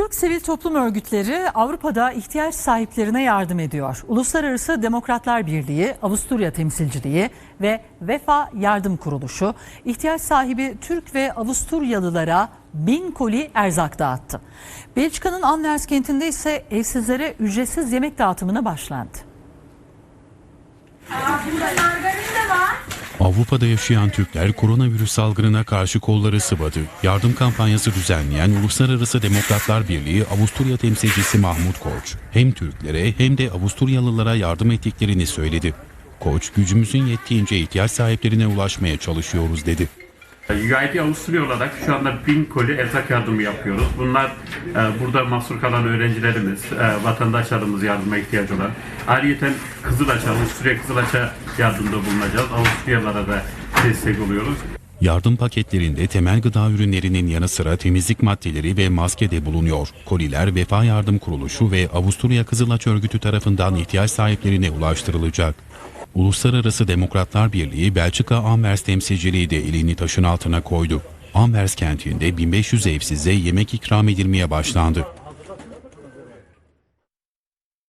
Türk sivil toplum örgütleri Avrupa'da ihtiyaç sahiplerine yardım ediyor. Uluslararası Demokratlar Birliği, Avusturya Temsilciliği ve Vefa Yardım Kuruluşu ihtiyaç sahibi Türk ve Avusturyalılara bin koli erzak dağıttı. Belçika'nın Anvers kentinde ise evsizlere ücretsiz yemek dağıtımına başlandı. Avrupa'da yaşayan Türkler koronavirüs salgınına karşı kolları sıvadı. Yardım kampanyası düzenleyen Uluslararası Demokratlar Birliği Avusturya temsilcisi Mahmut Koç, hem Türklere hem de Avusturyalılara yardım ettiklerini söyledi. Koç, gücümüzün yettiğince ihtiyaç sahiplerine ulaşmaya çalışıyoruz dedi. UID Avusturya olarak şu anda bin koli erzak yardımı yapıyoruz. Bunlar e, burada mahsur kalan öğrencilerimiz, e, vatandaşlarımız yardıma ihtiyacı olan. Ayrıca Kızılaç'a, Avusturya Kızılaç'a yardımda bulunacağız. Avusturyalara da destek oluyoruz. Yardım paketlerinde temel gıda ürünlerinin yanı sıra temizlik maddeleri ve maske de bulunuyor. Koliler Vefa Yardım Kuruluşu ve Avusturya Kızılaç Örgütü tarafından ihtiyaç sahiplerine ulaştırılacak. Uluslararası Demokratlar Birliği Belçika Anvers temsilciliği de elini taşın altına koydu. Anvers kentinde 1500 evsize yemek ikram edilmeye başlandı.